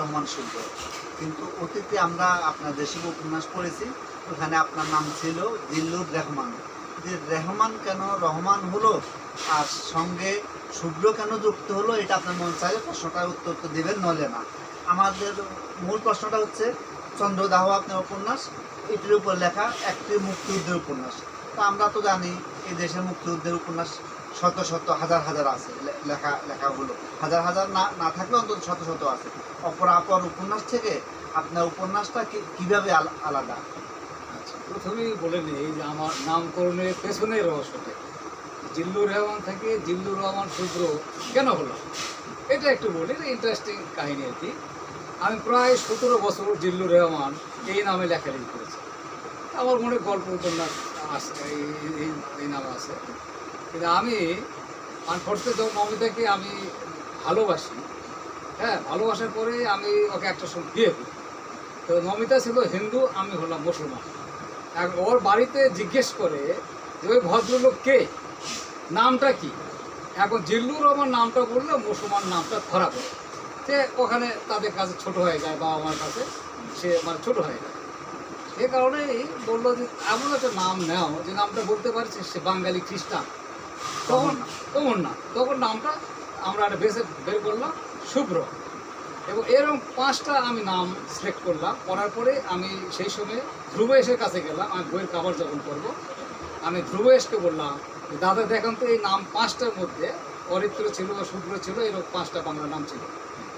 রহমান শুদ্ধ কিন্তু অতীতে আমরা আপনার দেশে উপন্যাস পড়েছি, ওখানে আপনার নাম ছিল জিল্লুর রহমান। যে রহমান কেন রহমান হলো, আর সঙ্গে শুভ্র কেন যুক্ত হলো, এটা আপনার মন চাইলে প্রশ্নটার উত্তর তো দেবেন নলে না। আমাদের মূল প্রশ্নটা হচ্ছে, চন্দ্রদাহ আপনার উপন্যাস, এটির উপর লেখা একটি মুক্তিযুদ্ধের উপন্যাস। তা আমরা তো জানি, এই দেশের মুক্তিযুদ্ধের উপন্যাস শত শত হাজার হাজার আছে লেখা, লেখাগুলো। হাজার হাজার না না থাকলেও অন্তত শত শত আছে। অপরাপর উপন্যাস থেকে আপনার উপন্যাসটা কীভাবে আলাদা? আচ্ছা প্রথমেই বলে নেই যে আমার নামকরণের পেছনের রহস্যটা। জিল্লুর রহমান থেকে জিল্লুর রহমান শুভ্র কেন হলো? এটা একটু বলি ইন্টারেস্টিং কাহিনী আর কি। আমি প্রায় সতেরো বছর জিল্লুর রহমান এই নামে লেখালেখি করেছি। আমার মনে গল্প উপন্যাস এই- এই নামে আছে। কিন্তু আমি আনফর্চুনেট মমিতাকে আমি ভালোবাসি। হ্যাঁ ভালোবাসার পরে আমি ওকে একটা সময় বিয়ে করি। তো নমিতা ছিল হিন্দু, আমি হলাম মুসলমান। আর ওর বাড়িতে জিজ্ঞেস করে যে ওই ভদ্রলোক কে? নামটা কি? এখন জিল্লুর রহমান নামটা বললে মুসলমান নামটা ধরা পড়ে। সে ওখানে তাদের কাছে ছোট হয়ে যায়, বাবা মার কাছে। সে মানে ছোট হয়ে যায়। সে কারণেই বলল যে, এমন একটা নাম নেও যে নামটা বলতে পারছে সে বাঙালি খ্রিস্টান। তখন তখন না, তখন নামটা আমরা একটা বেসে বের করলাম, শুভ্র। এবং এরকম পাঁচটা আমি নাম সিলেক্ট করলাম, করার পরে আমি সেই সময় ধ্রুবেশের কাছে গেলাম, আমি বইয়ের কাবার যখন করব, আমি ধ্রুবেশকে বললাম দাদা, দেখেন তো এই নাম পাঁচটার মধ্যে অরিত্র ছিল, শুভ্র ছিল, এরকম পাঁচটা বাংলা নাম ছিল।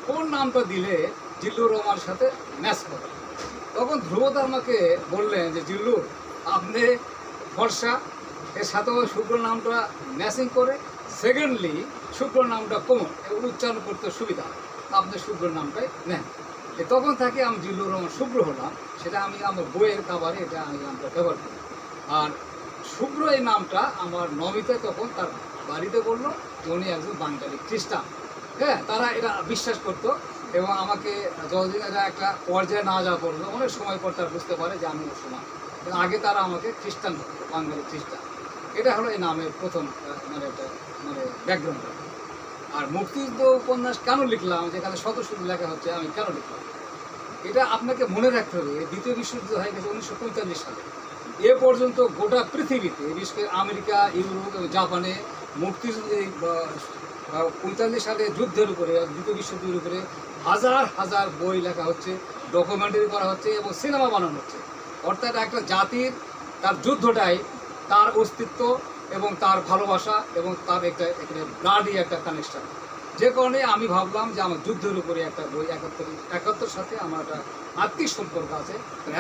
কোন নামটা দিলে জিল্লুর রহমানের সাথে ম্যাচ করে তখন ধ্রুবদা আমাকে বললেন যে জিল্লুর আপনি ফর্সা এর সাথে ওই শুক্র নামটা ম্যাচিং করে। সেকেন্ডলি শুক্র নামটা কমন এবং উচ্চারণ করতে সুবিধা। আপনি শুক্র নামটাই নেন। তখন থেকে আমি জিল্লুর রহমান শুভ্র হলাম। সেটা আমি আমার বইয়ের কাবারে এটা আমি নামটা ব্যবহার করি। আর শুভ্র এই নামটা আমার নমিতা তখন তার বাড়িতে বলল যে উনি একজন বাঙালি খ্রিস্টান। হ্যাঁ তারা এটা বিশ্বাস করতো এবং আমাকে যতদিন এটা একটা পর্যায়ে না যাওয়া পড়ল অনেক সময় পর তারা বুঝতে পারে যে আমি মুসলমান। আগে তারা আমাকে খ্রিস্টান বাঙালি খ্রিস্টান। এটা হলো এই নামের প্রথম মানে একটা মানে ব্যাকগ্রাউন্ড। আর মুক্তিযুদ্ধ উপন্যাস কেন লিখলাম, যেখানে শত শুধু লেখা হচ্ছে, আমি কেন লিখলাম? এটা আপনাকে মনে রাখতে হবে দ্বিতীয় বিশ্বযুদ্ধ হয়ে গেছে উনিশশো পঁয়তাল্লিশ সালে। এ পর্যন্ত গোটা পৃথিবীতে, বিশেষ করে আমেরিকা, ইউরোপ এবং জাপানে মুক্তিযুদ্ধ পঁয়তাল্লিশ সালে যুদ্ধের উপরে দ্বিতীয় বিশ্বযুদ্ধের উপরে হাজার হাজার বই লেখা হচ্ছে, ডকুমেন্টারি করা হচ্ছে এবং সিনেমা বানানো হচ্ছে। অর্থাৎ একটা জাতির তার যুদ্ধটাই তার অস্তিত্ব এবং তার ভালোবাসা এবং তার একটা এখানে ব্লাডই একটা কানেকশন যে কারণে আমি ভাবলাম যে আমার যুদ্ধের উপরে একটা বই একাত্তর একাত্তর সাথে আমার একটা আত্মিক সম্পর্ক আছে।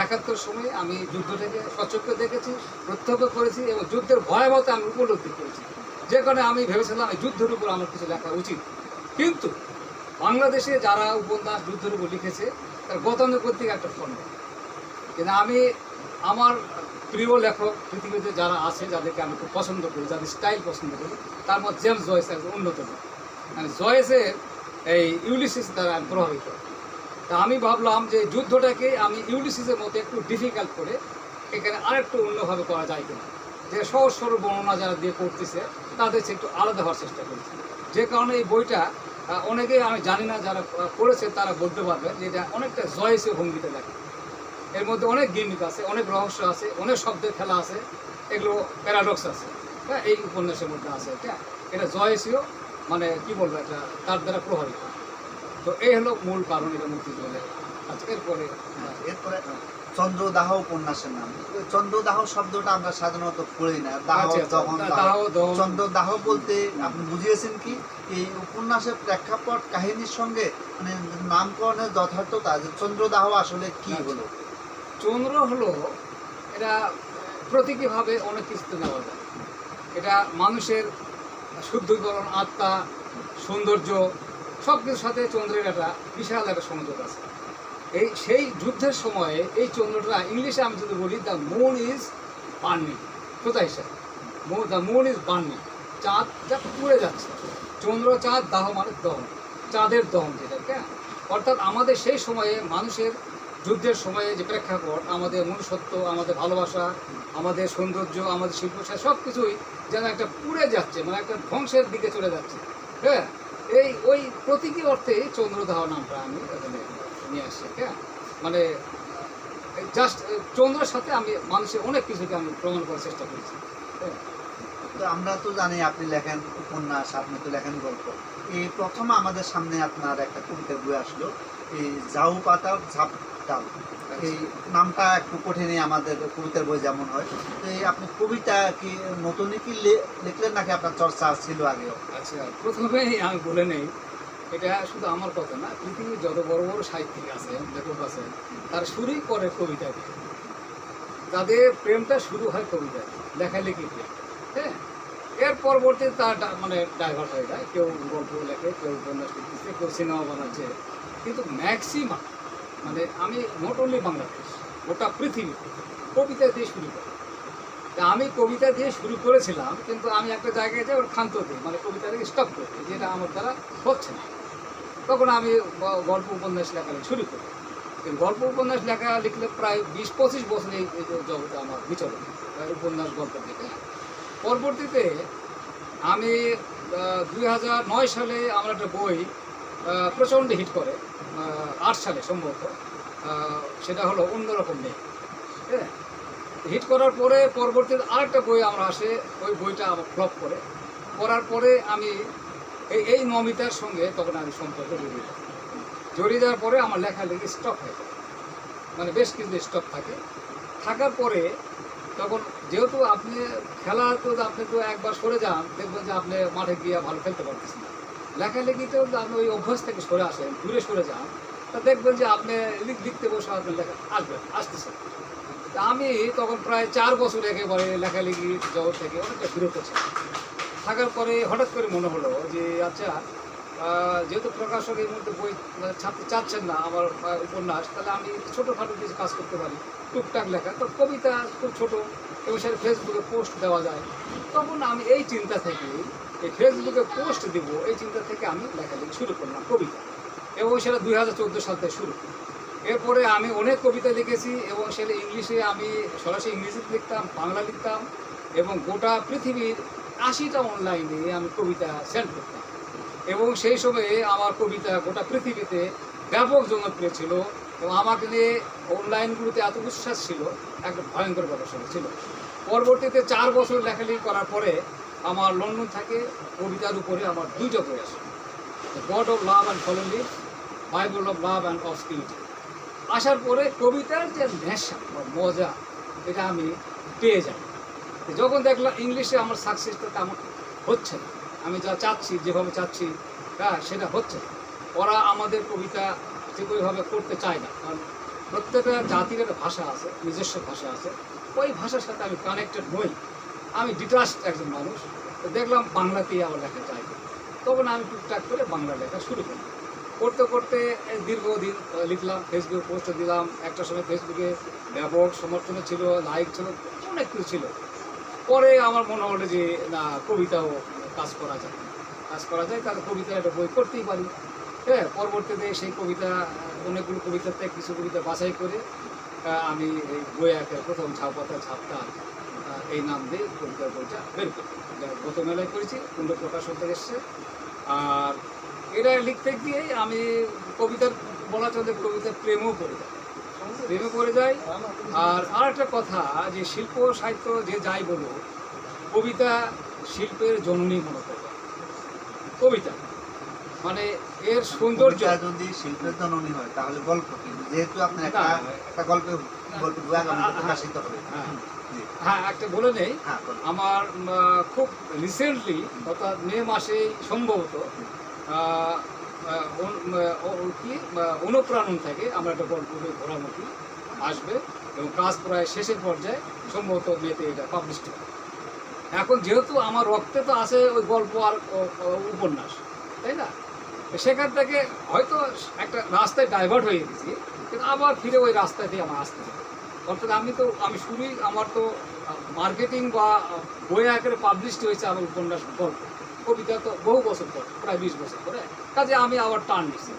একাত্তর সময় আমি যুদ্ধটাকে সচক্ষে দেখেছি, প্রত্যক্ষ করেছি এবং যুদ্ধের ভয়াবহতা আমি উপলব্ধি করেছি। যে কারণে আমি ভেবেছিলাম এই যুদ্ধের উপর আমার কিছু লেখা উচিত। কিন্তু বাংলাদেশে যারা উপন্যাস যুদ্ধের উপর লিখেছে, তার গতানুগতিক একটা ফল নেই। কিন্তু আমি আমার প্রিয় লেখক, পৃথিবীতে যারা আছে, যাদেরকে আমি খুব পছন্দ করি, যাদের স্টাইল পছন্দ করি, তার মধ্যে জেমস জয়েস একজন অন্যতম। মানে জয়েসের এই ইউলিসিস দ্বারা আমি প্রভাবিত। তা আমি ভাবলাম যে যুদ্ধটাকে আমি ইউলিসিসের মতো একটু ডিফিকাল্ট করে এখানে আরেকটু অন্যভাবে করা যায় কিনা। যে সহজ সরল বর্ণনা যারা দিয়ে করতেছে, তাদের একটু আলাদা হওয়ার চেষ্টা করেছি। যে কারণে এই বইটা অনেকেই আমি জানি না যারা পড়েছে তারা বলতে পারবে যে এটা অনেকটা জয়েসের ভঙ্গিতে লেখা। এর মধ্যে অনেক গিমিক আছে অনেক রহস্য আছে অনেক শব্দের খেলা আছে এগুলো প্যারাডক্স আছে। হ্যাঁ এই উপন্যাসের মধ্যে আছে এটা এটা জয়েসীয় মানে কি বলব এটা তার দ্বারা প্রভাবিত। তো এই হলো মূল কারণ এটা মুক্তিযুদ্ধ লেখা আচ্ছা এরপরে এরপরে চন্দ্রদাহ উপন্যাসের নাম। চন্দ্রদাহ শব্দটা আমরা সাধারণত পড়ি না। দাহ আচ্ছা, আচ্ছা, দাহ। দাহ, চন্দ্রদাহ বলতে আপনি বুঝিয়েছেন কি? এই উপন্যাসের প্রেক্ষাপট কাহিনীর সঙ্গে মানে নামকরণের যথার্থতা যে চন্দ্রদাহ আসলে কি আচ্ছা। হলো? চন্দ্র হলো এটা প্রতীকীভাবে অনেক কিছুতে নেওয়া যায়। এটা মানুষের শুদ্ধীকরণ, আত্মা, সৌন্দর্য সব কিছুর সাথে চন্দ্রের একটা বিশাল একটা সংযোগ আছে। এই সেই যুদ্ধের সময়ে এই চন্দ্রটা ইংলিশে আমি যদি বলি দ্য মুন ইজ বার্নিং কোথায় হিসাবে দ্য মুন ইজ বার্নিং চাঁদ যা পুড়ে যাচ্ছে। চন্দ্র, চাঁদ, দাহ মানে দহন। চাঁদের দহন যেটা হ্যাঁ? অর্থাৎ আমাদের সেই সময়ে মানুষের যুদ্ধের সময়ে যে প্রেক্ষাপট, আমাদের মনুষ্যত্ব, আমাদের ভালোবাসা, আমাদের সৌন্দর্য, আমাদের শিল্প সব কিছুই যেন একটা পুড়ে যাচ্ছে মানে একটা ধ্বংসের দিকে চলে যাচ্ছে। হ্যাঁ? এই, ওই প্রতীকী অর্থে চন্দ্রদাহ নামটা আমি এখানে নিয়ে আসছে হ্যাঁ? মানে জাস্ট চন্দ্রের সাথে আমি, মানুষের অনেক কিছুকে আমি প্রমাণ করার চেষ্টা করেছি হ্যাঁ? তো আমরা তো জানি আপনি লেখেন উপন্যাস, আপনি তো লেখেন গল্প। এই প্রথম আমাদের সামনে আপনার একটা কবিতার বই আসলো, এই ঝাউ পাতা ডাল। এই নামটা একটু কঠিনই আমাদের কবিতার বই যেমন হয়। তো এই আপনি কবিতা কি নতুনই কি লিখলেন নাকি আপনার চর্চা ছিল আগেও? আচ্ছা প্রথমেই আমি বলে নেই। এটা শুধু আমার কথা না, পৃথিবীর যত বড় বড় সাহিত্যিক আছে, লেখক আছে, তার শুরুই করে কবিতা দিয়ে তাদের প্রেমটা শুরু হয় কবিতা লেখালেখি দিয়ে হ্যাঁ? এর পরবর্তীতে তার মানে ডাইভার্ট হয়ে যায়। কেউ গল্প লেখে, কেউ উপন্যাস লিখতেছে কেউ সিনেমা বানাচ্ছে। কিন্তু ম্যাক্সিমাম মানে আমি নট অনলি বাংলাদেশ, গোটা পৃথিবী, কবিতা দিয়ে শুরু করি। তা আমি কবিতা দিয়ে শুরু করেছিলাম, কিন্তু আমি একটা জায়গায় যাই ওর ক্ষান্ত দিই মানে কবিতাটাকে স্টপ করে দিই যেটা আমার দ্বারা হচ্ছে না। তখন আমি গল্প উপন্যাস লেখা লেখা শুরু করি। গল্প উপন্যাস লেখা লিখলে প্রায় বিশ পঁচিশ বছর এই জগতে আমার বিচরণ উপন্যাস, গল্প থেকে। পরবর্তীতে আমি দুই হাজার নয় সালে আমার একটা বই প্রচণ্ড হিট করে আট সালে সম্ভবত। সেটা হলো অন্যরকম নেই হ্যাঁ? হিট করার পরে পরবর্তীতে আরেকটা বই আমার আসে, ওই বইটা আমার ফ্লপ করে। করার পরে আমি এই এই নমিতার সঙ্গে তখন আমি সম্পর্কে জড়িয়ে যাই জড়িয়ে যাওয়ার পরে আমার লেখালেখি স্টপ হয়ে যায়। মানে বেশ কিছু স্টপ থাকে। থাকার পরে তখন যেহেতু আপনি খেলা তো আপনি তো একবার সরে যান, দেখবেন যে আপনি মাঠে গিয়ে ভালো খেলতে পারতেছেন না। লেখালেখিতেও তো আপনি ওই অভ্যাস থেকে সরে আসেন, দূরে সরে যান, তা দেখবেন যে আপনি লিখ- লিখতে বসে আপনার লেখা আসবেন আসতেছে। তা আমি তখন প্রায় চার বছর একেবারে লেখালেখি জগৎ থেকে অনেকটা বিরত ছিলাম। থাকার পরে হঠাৎ করে মনে হলো যে আচ্ছা যেহেতু প্রকাশক এই মুহূর্তে বই মানে ছাপতে চাচ্ছেন না আমার উপন্যাস, তাহলে আমি ছোটোখাটো কিছু কাজ করতে পারি, টুকটাক লেখা। তো কবিতা খুব ছোটো, এবং সেটা ফেসবুকে পোস্ট দেওয়া যায়। তখন আমি এই চিন্তা থেকে এই ফেসবুকে পোস্ট দিব, এই চিন্তা থেকে আমি লেখালেখি শুরু করলাম কবিতা। এবং সেটা দুই হাজার চোদ্দ সাল থেকে শুরু। এরপরে আমি অনেক কবিতা লিখেছি, এবং সেটা ইংলিশে আমি সরাসরি ইংরেজিতে লিখতাম, বাংলা লিখতাম, এবং গোটা পৃথিবীর আশিটা অনলাইনে আমি কবিতা সেন্ড করতাম। এবং সেই সময়ে আমার কবিতা গোটা পৃথিবীতে ব্যাপক জনপ্রিয় ছিল এবং আমাকে নিয়ে অনলাইনগুলোতে এত বিশ্বাস ছিল একটা ভয়ঙ্কর ব্যবসা ছিল। পরবর্তীতে চার বছর লেখালেখি করার পরে আমার লন্ডন থেকে কবিতার উপরে আমার দুইটা বই আসে। God of love and ফলেন্ডি Bible of love and of spirit আসার পরে কবিতার যে নেশা বা মজা, এটা আমি পেয়ে যাই। যখন দেখলাম ইংলিশে আমার সাকসেসটা তেমন হচ্ছে না। আমি যা চাচ্ছি, যেভাবে চাচ্ছি হ্যাঁ সেটা হচ্ছে। ওরা আমাদের কবিতা যে ওইভাবে করতে চায় না, কারণ প্রত্যেকটা জাতির একটা ভাষা আছে, নিজস্ব ভাষা আছে, ওই ভাষার সাথে আমি কানেক্টেড নই। আমি ডিটাস্ট একজন মানুষ দেখলাম বাংলাতেই আমার লেখা চাই তখন আমি টুকটাক করে বাংলা লেখা শুরু করলাম করতে করতে দীর্ঘদিন লিখলাম ফেসবুকে পোস্ট দিলাম, একটা সময় ফেসবুকে ব্যাপক সমর্থনও ছিল লাইক ছিল, অনেক কিছু ছিল। পরে আমার মনে হলো যে, না, কবিতাও কাজ করা যায়। কাজ করা যায় তাহলে কবিতা একটা বই করতেই পারি। হ্যাঁ পরবর্তীতে সেই কবিতা, অনেকগুলো কবিতাতে কিছু কবিতা বাছাই করে আমি এই বই একটা প্রথম ছাপাতা ছাপটা এই নাম দিয়ে কবিতার বইটা বের করি। গত মেলায় করেছি, কুণ্ড প্রকাশন থেকে এসছে। আর এটা লিখতে গিয়েই আমি কবিতার, বলা চলে কবিতার প্রেমও করে যাই। প্রেমে পড়ে যাই। আর আর একটা কথা, যে শিল্প, সাহিত্য, যে যাই বলো কবিতা শিল্পের জননী মনে করবে কবিতা। মানে এর সৌন্দর্য। যদি শিল্পের জননী হয় তাহলে গল্প যেহেতু আপনার একটা গল্প প্রকাশিত হবে। হ্যাঁ। হ্যাঁ একটা বলে নেই। হ্যাঁ আমার খুব রিসেন্টলি অর্থাৎ মে মাসেই সম্ভবত কি? অনুপ্রাণন থেকে আমরা একটা গল্প ঘোরামুখী আসবে এবং কাজ প্রায় শেষের পর্যায়ে সম্ভবত মেতে এটা পাবলিশ হবে। এখন যেহেতু আমার রক্তে তো আছে ওই গল্প আর উপন্যাস, তাই না? সেখান থেকে হয়তো একটা রাস্তায় ডাইভার্ট হয়ে গেছি, কিন্তু আবার ফিরে ওই রাস্তাতেই আমার আসতে হবে। অর্থাৎ আমি তো, আমি শুরুই আমার তো মার্কেটিং বা বই আকারে পাবলিশড হয়েছে আমার উপন্যাস, গল্প। কবিতা তো বহু বছর পর, প্রায় বিশ বছর পরে। কাজে আমি আবার টার্ন নিচ্ছি।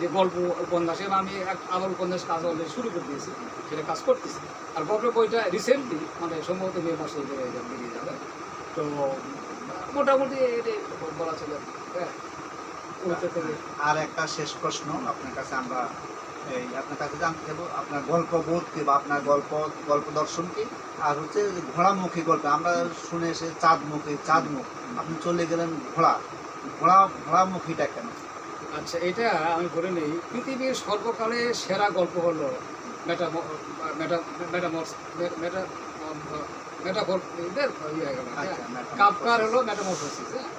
যে গল্প, উপন্যাস, এবং আমি আবার উপন্যাস কাজ অলরেডি শুরু করে দিয়েছি, সেটা কাজ করতেছি। আর গল্পের বইটা রিসেন্টলি মানে সম্ভবত মে মাসে বেরিয়ে যাবে। তো মোটামুটি বলা চলে। হ্যাঁ আর একটা শেষ প্রশ্ন আপনার কাছে আমরা এই আপনার কাছে জানতে চাইব আপনার গল্প বোধ কি বা আপনার গল্প গল্প দর্শন কি? আর হচ্ছে ঘোড়ামুখী গল্প আমরা শুনে এসে চাঁদমুখী চাঁদমুখ আপনি চলে গেলেন ঘোড়া। ঘোড়া ঘোড়ামুখীটা কেন? আচ্ছা এটা আমি বলে নেই। পৃথিবীর সর্বকালে সেরা গল্প হলো মেটা মেটা মেটামর্স মেটা ইয়ে হয়ে। আচ্ছা। কাপকার হলো মেটামরফোসিস হ্যাঁ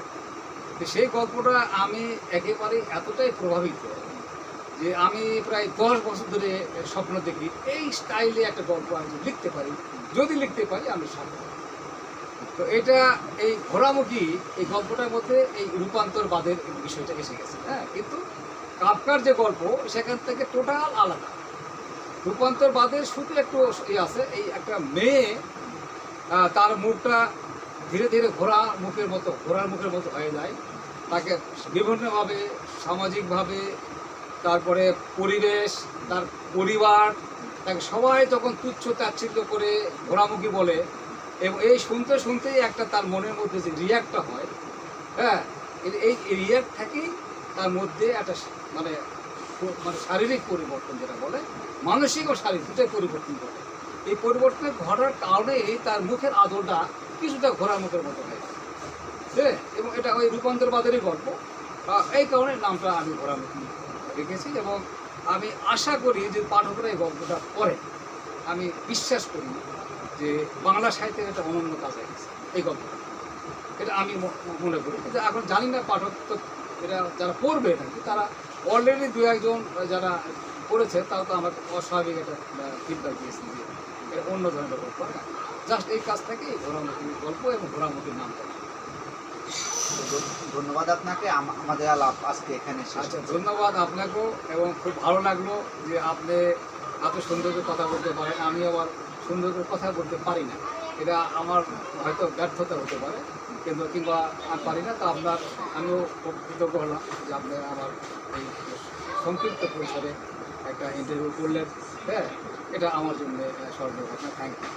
তো সেই গল্পটা আমি একেবারে এতটাই প্রভাবিত যে আমি প্রায় দশ বছর ধরে স্বপ্ন দেখি এই স্টাইলে একটা গল্প আমি লিখতে পারি যদি লিখতে পারি আমি সাথে তো এটা এই ঘোরামুখী এই গল্পটার মধ্যে এই রূপান্তরবাদের বিষয়টা এসে গেছে হ্যাঁ কিন্তু কাপকার যে গল্প সেখান থেকে টোটাল আলাদা রূপান্তরবাদের শুধু একটু ইয়ে আছে এই একটা মেয়ে তার মুখটা ধীরে ধীরে ঘোড়া মুখের মতো, ঘোড়ার মুখের মতো হয়ে যায়। তাকে বিভিন্নভাবে, সামাজিকভাবে, তারপরে পরিবেশ, তার পরিবার, তাকে সবাই তখন তুচ্ছ তাচ্ছিল্য করে ঘোড়ামুখী বলে। এবং এই শুনতে শুনতেই একটা তার মনের মধ্যে যে রিয়াক্টটা হয় হ্যাঁ এই- রিয়াক্ট থেকেই তার মধ্যে একটা মানে মানে শারীরিক পরিবর্তন যেটা বলে, মানসিক ও শারীরিক দুটাই পরিবর্তন ঘটে। এই পরিবর্তন ঘটার কারণেই তার মুখের আদরটা কিছুটা ঘোড়ার মুখের মতো হয় হ্যাঁ? এবং এটা ওই রূপান্তরবাদেরই গল্প। এই কারণে নামটা আমি ঘোড়ামুখী রেখেছি এবং আমি আশা করি যে পাঠকরা এই গল্পটা পড়ে আমি বিশ্বাস করি যে বাংলা সাহিত্যের একটা অনন্য কাজ হয়ে গেছে এই গল্পটা। এটা আমি মনে করি। কিন্তু এখন জানি না পাঠক তো এটা যারা পড়বে নাকি তারা অলরেডি দু একজন যারা পড়েছে তাও তো আমার অস্বাভাবিক একটা ফিডব্যাক দিয়েছে এটা অন্য ধরনের গল্প জাস্ট এই কাজ থেকে ঘোড়ামুখী গল্প এবং ঘোড়ামুখীর নাম ধন্যবাদ আপনাকে আমাদের আলাপ আজকে এখানে আচ্ছা ধন্যবাদ আপনাকেও এবং খুব ভালো লাগল যে আপনি এত সুন্দর করে কথা বলতে পারেন। আমি আবার সুন্দর করে কথা বলতে পারি না। এটা আমার হয়তো ব্যর্থতা হতে পারে কিন্তু কিংবা আর পারি না। তা আপনার আমিও খুব কৃতজ্ঞ হলাম যে আপনি আমার এই সংক্ষিপ্ত পরিসরে একটা ইন্টারভিউ করলেন। হ্যাঁ এটা আমার জন্য সর্বপ্রথম থ্যাংক ইউ